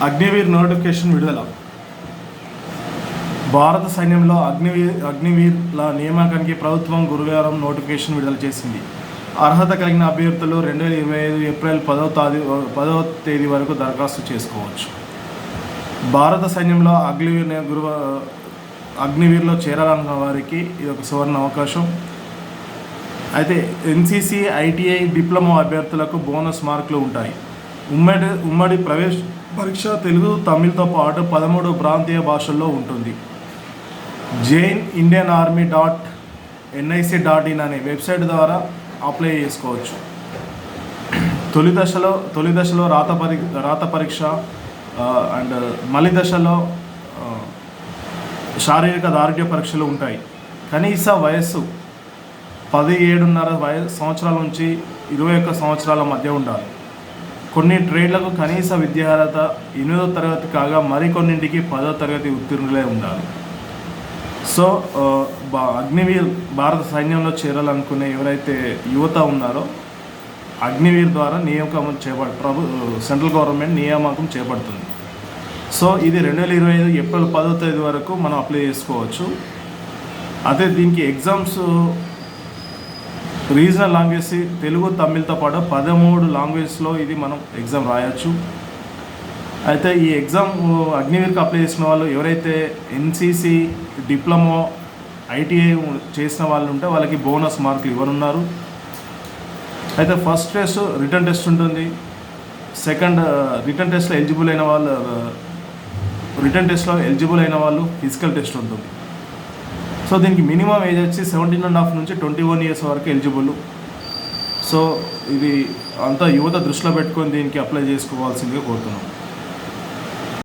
Agniveer notification విడుదల. భారత సైన్యంలో అగ్నివీర్ అగ్నివీర్ల నియామకానికి ప్రభుత్వం గురువారం నోటిఫికేషన్ విడుదల చేసింది. అర్హత కలిగిన అభ్యర్థులు రెండు వేల ఇరవై ఐదు ఏప్రిల్ పదవ తాది పదవ తేదీ వరకు దరఖాస్తు చేసుకోవచ్చు. భారత సైన్యంలో అగ్నివీర్ నే- గురువ అగ్నివీర్లో చేరాలన్న వారికి ఇది ఒక సువర్ణ అవకాశం. అయితే ఎన్సీసీ ఐటీఐ డిప్లొమా అభ్యర్థులకు బోనస్ మార్కులు ఉంటాయి. ఉమ్మడి ఉమ్మడి ప్రవేశ పరీక్ష తెలుగు తమిళ్తో పాటు పదమూడు ప్రాంతీయ భాషల్లో ఉంటుంది. Join Indian army dot NIC dot in అనే వెబ్సైట్ ద్వారా అప్లై చేసుకోవచ్చు. తొలి దశలో తొలి దశలో రాత పరి రాత పరీక్ష అండ్ మలి దశలో శారీరక దారుఢ్య పరీక్షలు ఉంటాయి. కనీస వయస్సు పది ఏడున్నర వయ సంవత్సరాల నుంచి ఇరవై ఒక్క సంవత్సరాల మధ్య ఉండాలి. కొన్ని ట్రేడ్లకు కనీస విద్యార్హత ఎనిమిదో తరగతి కాగా మరికొన్నింటికి పదో తరగతి ఉత్తీర్ణులే ఉండాలి. సో బా- అగ్నివీర్ భారత సైన్యంలో చేరాలనుకునే ఎవరైతే యువత ఉన్నారో అగ్నివీర్ ద్వారా నియామకం చేపడ ప్రభు సెంట్రల్ గవర్నమెంట్ నియామకం చేపడుతుంది. సో ఇది రెండు వేల ఇరవై ఐదు ఏప్రిల్ పదో తేదీ వరకు మనం అప్లై చేసుకోవచ్చు. అదే దీనికి ఎగ్జామ్స్ రీజనల్ లాంగ్వేజ్ తెలుగు తమిళ్తో పాటు పదమూడు లాంగ్వేజ్లో ఇది మనం ఎగ్జామ్ రాయొచ్చు. అయితే ఈ ఎగ్జామ్ అగ్నివీర్కి అప్లై చేసిన వాళ్ళు ఎవరైతే ఎన్సీసీ డిప్లొమా ఐటీఐ చేసిన వాళ్ళు ఉంటే వాళ్ళకి బోనస్ మార్కులు ఇవ్వనున్నారు. అయితే ఫస్ట్ టెస్ట్ రిటర్న్ టెస్ట్ ఉంటుంది. సెకండ్ రిటర్న్ టెస్ట్లో ఎలిజిబుల్ అయిన వాళ్ళు రిటర్న్ టెస్ట్లో ఎలిజిబుల్ అయిన వాళ్ళు ఫిజికల్ టెస్ట్ ఉంటుంది. సో దీనికి మినిమం ఏజ్ వచ్చి సెవెంటీన్ అండ్ హాఫ్ నుంచి ట్వంటీ వన్ ఇయర్స్ వరకు ఎలిజిబుల్ సో ఇది అంతా యువత దృష్టిలో పెట్టుకొని దీనికి అప్లై చేసుకోవాల్సిందిగా కోరుతున్నాం.